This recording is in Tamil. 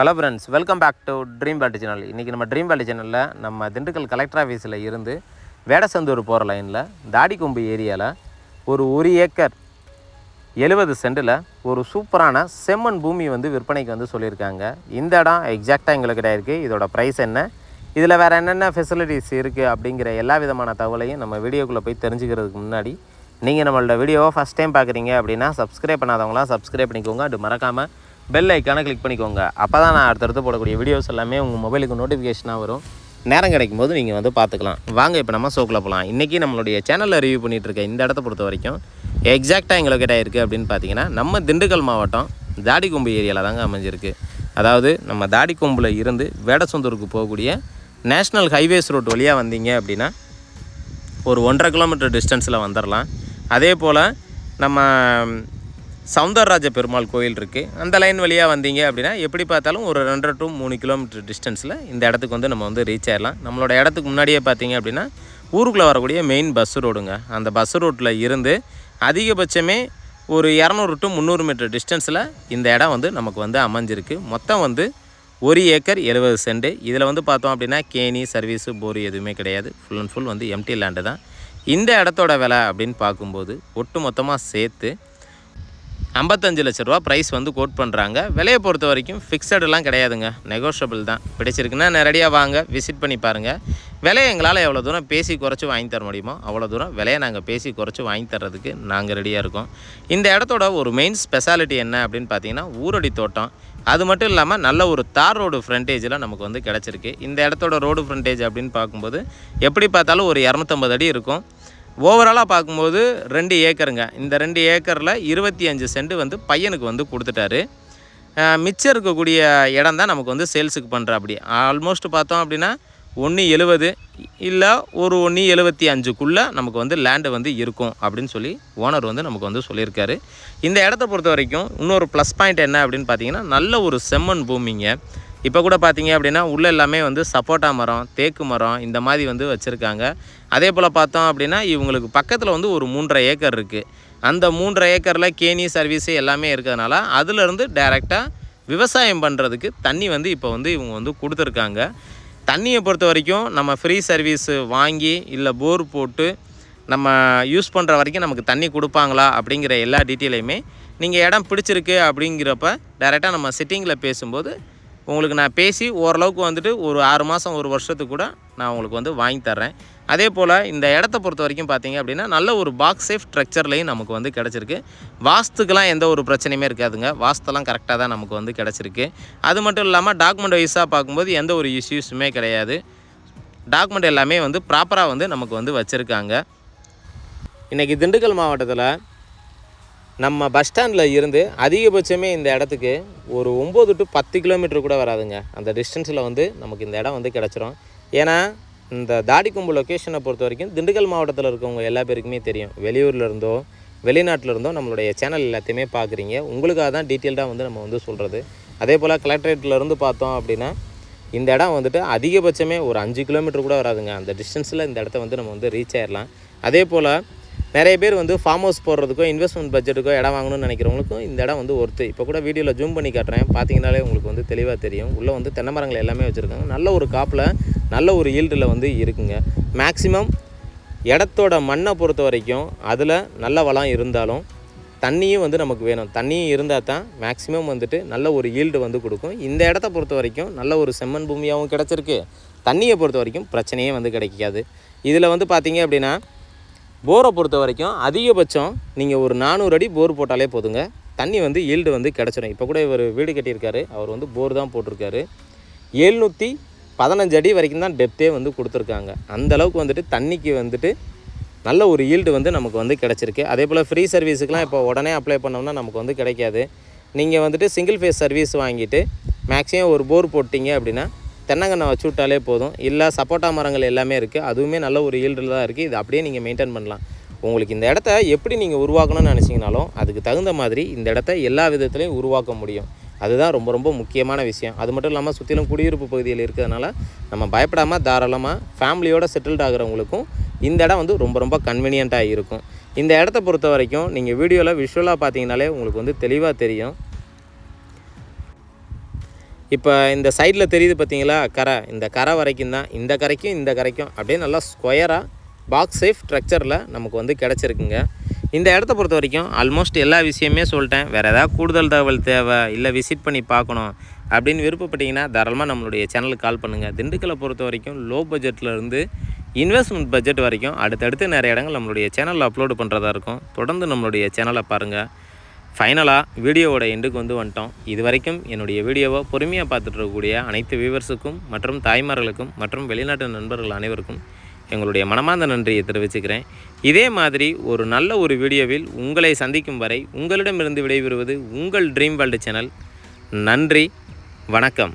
Hello friends welcome back to dream பேட்டி சேனல் இன்றைக்கி நம்ம ட்ரீம் பேட்டி சேனலில் நம்ம திண்டுக்கல் கலெக்டர் ஆஃபீஸில் இருந்து வேடசந்தூர் போகிற லைனில் தாடிக்கொம்பு ஏரியாவில் ஒரு ஒரு ஏக்கர் எழுபது சென்டில் ஒரு சூப்பரான செம்மண் பூமி வந்து விற்பனைக்கு வந்து சொல்லியிருக்காங்க. இந்த இடம் எக்ஸாக்டாக எங்களுக்கு கிடையாது இதோட ப்ரைஸ் என்ன? இதில் வேறு என்னென்ன ஃபெசிலிட்டிஸ் இருக்குது அப்படிங்கிற எல்லா விதமான தகவலையும் நம்ம வீடியோக்குள்ளே போய் தெரிஞ்சுக்கிறதுக்கு முன்னாடி நீங்கள் நம்மளோட வீடியோவை ஃபஸ்ட் டைம் பார்க்குறீங்க அப்படின்னா சப்ஸ்கிரைப் பண்ணாதவங்களாம் சப்ஸ்கிரைப் பண்ணிக்கோங்க. அது மறக்காமல் பெல் ஐக்கானை கிளிக் பண்ணிக்கோங்க. அப்போ தான் நான் அடுத்தடுத்து போடக்கூடிய வீடியோஸ் எல்லாமே உங்கள் மொபைலுக்கு நோட்டிஃபிகேஷனாக வரும். நேரம் கிடைக்கும் போது நீங்கள் வந்து பார்த்துக்கலாம். வாங்க இப்போ நம்ம சோக்கில் போகலாம் இன்றைக்கி நம்மளுடைய சேனலில் ரிவ்யூ பண்ணிகிட்டு இருக்க இந்த இடத்த பொறுத்த வரைக்கும் எக்ஸாக்டாக எங்களுக்கு கிட்ட இருக்குது அப்படின்னு பார்த்தீங்கன்னா நம்ம திண்டுக்கல் மாவட்டம் தாடிக்கொம்பு ஏரியாவில் தாங்க அமைஞ்சிருக்கு. அதாவது நம்ம தாடிக்கொம்பில் இருந்து வேடசந்தூருக்கு போகக்கூடிய நேஷ்னல் ஹைவேஸ் ரோட் வழியாக வந்தீங்க அப்படின்னா ஒரு ஒன்றரை கிலோமீட்டர் டிஸ்டன்ஸில் வந்துடலாம் அதே போல் நம்ம சவுந்தரராஜ பெருமாள் கோயில் இருக்குது அந்த லைன் வழியாக வந்தீங்க அப்படின்னா எப்படி பார்த்தாலும் ஒரு ரெண்டரை டு மூணு கிலோமீட்டர் டிஸ்டன்ஸில் இந்த இடத்துக்கு வந்து நம்ம வந்து ரீச் ஆயிடலாம். நம்மளோட இடத்துக்கு முன்னாடியே பார்த்தீங்க அப்படின்னா ஊருக்குள்ளே வரக்கூடிய மெயின் பஸ் ரோடுங்க அந்த பஸ் ரோட்டில் இருந்து அதிகபட்சமே ஒரு இரநூறு டு முந்நூறு மீட்டர் டிஸ்டன்ஸில் இந்த இடம் வந்து நமக்கு வந்து அமைஞ்சிருக்கு. மொத்தம் வந்து ஒரு ஏக்கர் எழுபது சென்ட் இதில் வந்து பார்த்தோம் அப்படின்னா கேணி சர்வீஸு போர் எதுவுமே கிடையாது. ஃபுல் அண்ட் ஃபுல் வந்து எம்டி லேண்டு தான். இந்த இடத்தோட விலை அப்படின்னு பார்க்கும்போது ஒட்டு மொத்தமாக சேர்த்து ஐம்பத்தஞ்சு லட்ச ரூபா ப்ரைஸ் வந்து கோட் பண்ணுறாங்க விலையை பொறுத்த வரைக்கும் ஃபிக்ஸடெல்லாம் கிடையாதுங்க. நெகோஷியபிள் தான். பிடிச்சிருக்குன்னா நேரடியாக வாங்க விசிட் பண்ணி பாருங்கள் விலையை எங்களால் எவ்வளோ தூரம் பேசி குறைச்சி வாங்கி தர முடியுமோ அவ்வளோ தூரம் விலையை நாங்கள் பேசி குறைச்சி வாங்கி தர்றதுக்கு நாங்கள் ரெடியாக இருக்கோம். இந்த இடத்தோட ஒரு மெயின் ஸ்பெஷாலிட்டி என்ன அப்படின்னு பார்த்தீங்கன்னா ஊரடி தோட்டம். அது மட்டும் இல்லாமல் நல்ல ஒரு தார் ரோடு ஃப்ரண்டேஜில் நமக்கு வந்து கிடச்சிருக்கு. இந்த இடத்தோட ரோடு ஃப்ரண்டேஜ் அப்படின்னு பார்க்கும்போது எப்படி பார்த்தாலும் ஒரு இரநூத்தம்பது அடி இருக்கும். ஓவராலாக பார்க்கும்போது ரெண்டு ஏக்கருங்க. இந்த ரெண்டு ஏக்கரில் இருபத்தி அஞ்சு சென்ட் வந்து பையனுக்கு வந்து கொடுத்துட்டாரு. மிச்சம் இருக்கக்கூடிய இடம் தான் நமக்கு வந்து சேல்ஸுக்கு பண்ணுற அப்படி ஆல்மோஸ்ட் பார்த்தோம் அப்படின்னா ஒன்று எழுபது இல்லை ஒரு ஒன்று எழுபத்தி அஞ்சுக்குள்ளே நமக்கு வந்து லேண்டு வந்து இருக்கும் அப்படின்னு சொல்லி ஓனர் வந்து நமக்கு வந்து சொல்லியிருக்காரு. இந்த இடத்த பொறுத்த வரைக்கும் இன்னொரு ப்ளஸ் பாயிண்ட் என்ன அப்படின்னு பார்த்தீங்கன்னா நல்ல ஒரு செம்மண் பூமிங்க. இப்போ கூட பார்த்தீங்க அப்படின்னா உள்ளே எல்லாமே வந்து சப்போட்டா மரம் தேக்கு மரம் இந்த மாதிரி வந்து வச்சுருக்காங்க. அதே போல் பார்த்தோம் அப்படின்னா இவங்களுக்கு பக்கத்தில் வந்து ஒரு மூன்றரை ஏக்கர் இருக்குது அந்த மூன்றரை ஏக்கரில் கேணி சர்வீஸு எல்லாமே இருக்கிறதுனால அதுலேருந்து டைரெக்டாக விவசாயம் பண்ணுறதுக்கு தண்ணி வந்து இப்போ வந்து இவங்க வந்து கொடுத்துருக்காங்க. தண்ணியை பொறுத்த வரைக்கும் நம்ம ஃப்ரீ சர்வீஸு வாங்கி இல்லை போர் போட்டு நம்ம யூஸ் பண்ணுற வரைக்கும் நமக்கு தண்ணி கொடுப்பாங்களா அப்படிங்கிற எல்லா டீட்டெயிலையுமே நீங்கள் இடம் பிடிச்சிருக்கு அப்படிங்கிறப்ப டைரெக்டாக நம்ம சிட்டிங்கில் பேசும்போது உங்களுக்கு நான் பேசி ஓரளவுக்கு வந்துட்டு ஒரு ஆறு மாதம் ஒரு வருஷத்துக்கு கூட நான் உங்களுக்கு வந்து வாங்கி தர்றேன். அதே போல் இந்த இடத்த பொறுத்த வரைக்கும் பார்த்தீங்க அப்படின்னா நல்ல ஒரு பாக்ஸ் சேஃப் ஸ்ட்ரக்சர்லையும் நமக்கு வந்து கிடச்சிருக்கு. வாஸ்துக்கெலாம் எந்த ஒரு பிரச்சனையுமே இருக்காதுங்க. வாஸ்துலாம் கரெக்டாக தான் நமக்கு வந்து கிடச்சிருக்கு. அது மட்டும் இல்லாமல் டாக்குமெண்ட் வைஸாக பார்க்கும்போது எந்த ஒரு இஷ்யூஸுமே கிடையாது. டாக்குமெண்ட் எல்லாமே வந்து ப்ராப்பராக வந்து நமக்கு வந்து வச்சுருக்காங்க. இன்றைக்கி திண்டுக்கல் மாவட்டத்தில் நம்ம பஸ் ஸ்டாண்டில் இருந்து அதிகபட்சமே இந்த இடத்துக்கு ஒரு ஒம்பது டு பத்து கிலோமீட்டர் கூட வராதுங்க. அந்த டிஸ்டன்ஸில் வந்து நமக்கு இந்த இடம் வந்து கிடச்சிரும். ஏன்னா இந்த தாடிக்கொம்பு லொக்கேஷனை பொறுத்த வரைக்கும் திண்டுக்கல் மாவட்டத்தில் இருக்கவங்க எல்லா பேருக்குமே தெரியும். வெளியூரில் இருந்தோ வெளிநாட்டில் இருந்தோ நம்மளுடைய சேனல் எல்லாத்தையுமே பார்க்குறீங்க உங்களுக்காக தான் டீட்டெயில்டாக வந்து நம்ம வந்து சொல்கிறது அதே போல் கலெக்டரேட்டில் இருந்து பார்த்தோம் அப்படின்னா இந்த இடம் வந்துட்டு அதிகபட்சமே ஒரு அஞ்சு கிலோமீட்டர் கூட வராதுங்க. அந்த டிஸ்டன்ஸில் இந்த இடத்த வந்து நம்ம வந்து ரீச் ஆயிடலாம் அதே போல் நிறைய பேர் வந்து ஃபார்ம் ஹவுஸ் போடுறதுக்கோ இன்வெஸ்ட்மெண்ட் பட்ஜெட்டுக்கோ இடம் வாங்கணும்னு நினைக்கிறவங்களுக்கும் இந்த இடம் வந்து ஒர்த்து இப்போ கூட வீடியோவில் ஜூம் பண்ணி காட்டுறேன். பார்த்தீங்கனாலே உங்களுக்கு வந்து தெளிவாக தெரியும். உள்ளே வந்து தென்னை மரங்கள் எல்லாமே வச்சுருக்காங்க. நல்ல ஒரு காப்பில் நல்ல ஒரு ஈல்டில் வந்து இருக்குங்க. மேக்ஸிமம் இடத்தோட மண்ணை பொறுத்த வரைக்கும் அதில் நல்ல வளம் இருந்தாலும் தண்ணியும் வந்து நமக்கு வேணும். தண்ணியும் இருந்தால் தான் மேக்ஸிமம் வந்துட்டு நல்ல ஒரு ஈல்டு வந்து கொடுக்கும். இந்த இடத்த பொறுத்த வரைக்கும் நல்ல ஒரு செம்மண் பூமியாகவும் கிடச்சிருக்கு. தண்ணியை பொறுத்த வரைக்கும் பிரச்சனையே வந்து கிடைக்காது. இதில் வந்து பார்த்தீங்க அப்படின்னா போரை பொறுத்த வரைக்கும் அதிகபட்சம் நீங்கள் ஒரு நானூறு அடி போர் போட்டாலே போதுங்க. தண்ணி வந்து ஈல்டு வந்து கிடச்சிடும் இப்போ கூட இவர் வீடு கட்டியிருக்காரு. அவர் வந்து போர் தான் போட்டிருக்காரு. எழுநூற்றி பதினஞ்சு அடி வரைக்கும் தான் டெப்த்தே வந்து கொடுத்துருக்காங்க. அந்தளவுக்கு வந்துட்டு தண்ணிக்கு வந்துட்டு நல்ல ஒரு ஈல்டு வந்து நமக்கு வந்து கிடச்சிருக்கு. அதே போல் ஃப்ரீ சர்வீஸுக்கெலாம் இப்போ உடனே அப்ளை பண்ணோம்னா நமக்கு வந்து கிடைக்காது. நீங்கள் வந்துட்டு சிங்கிள் ஃபேஸ் சர்வீஸ் வாங்கிட்டு மேக்ஸிமம் ஒரு போர் போட்டிங்க அப்படின்னா தென்னங்கண்ணை வச்சு விட்டாலே போதும். இல்லை சப்போட்டா மரங்கள் எல்லாமே இருக்குது அதுவுமே நல்ல ஒரு ஈல்டில் தான் இருக்குது இது அப்படியே நீங்கள் மெயின்டைன் பண்ணலாம். உங்களுக்கு இந்த இடத்த எப்படி நீங்கள் உருவாக்கணும்னு நினச்சிங்கனாலும் அதுக்கு தகுந்த மாதிரி இந்த இடத்த எல்லா விதத்துலையும் உருவாக்க முடியும். அதுதான் ரொம்ப ரொம்ப முக்கியமான விஷயம். அது மட்டும் இல்லாமல் சுற்றிலும் குடியிருப்பு பகுதியில் இருக்கிறதுனால நம்ம பயப்படாமல் தாராளமாக ஃபேமிலியோடு செட்டில்ட் ஆகிறவங்களுக்கும் இந்த இடம் வந்து ரொம்ப ரொம்ப கன்வீனியண்ட்டாக இருக்கும். இந்த இடத்த பொறுத்த வரைக்கும் நீங்கள் வீடியோவில் விஷுவலாக பார்த்தீங்கனாலே உங்களுக்கு வந்து தெளிவாக தெரியும். இப்போ இந்த சைடில் தெரியுது பார்த்தீங்களா? கரை. இந்த கரை வரைக்கும் தான் இந்த கரைக்கும் இந்த கரைக்கும் அப்படியே நல்லா ஸ்கொயராக பாக்ஸ் சேஃப் ஸ்ட்ரக்சரில் நமக்கு வந்து கிடச்சிருக்குங்க. இந்த இடத்த பொறுத்த வரைக்கும் ஆல்மோஸ்ட் எல்லா விஷயமே சொல்லிட்டேன். வேறு ஏதாவது கூடுதல் தகவல் தேவை இல்லை விசிட் பண்ணி பார்க்கணும் அப்படின்னு விருப்பப்பட்டீங்கன்னா தாராளமாக நம்மளுடைய சேனலுக்கு கால் பண்ணுங்கள் திண்டுக்கலை பொறுத்த வரைக்கும் லோ பட்ஜெட்லேருந்து இன்வெஸ்ட்மெண்ட் பட்ஜெட் வரைக்கும் அடுத்தடுத்து நிறைய இடங்கள் நம்மளுடைய சேனலில் அப்லோடு பண்ணுறதா இருக்கும். தொடர்ந்து நம்மளுடைய சேனலை பாருங்கள் ஃபைனலாக வீடியோவோட எண்டுக்கு வந்து வந்துட்டோம். இது வரைக்கும் என்னுடைய வீடியோவை பொறுமையாக பார்த்துட்டு இருக்கக்கூடிய அனைத்து வியூவர்ஸுக்கும் மற்றும் தாய்மார்களுக்கும் மற்றும் வெளிநாட்டு நண்பர்கள் அனைவருக்கும் எங்களுடைய மனமார்ந்த நன்றியை தெரிவிச்சுக்கிறேன். இதே மாதிரி ஒரு நல்ல ஒரு வீடியோவில் உங்களை சந்திக்கும் வரை உங்களிடமிருந்து விடைபெறுவது உங்கள் ட்ரீம் வேர்ல்டு சேனல் நன்றி வணக்கம்.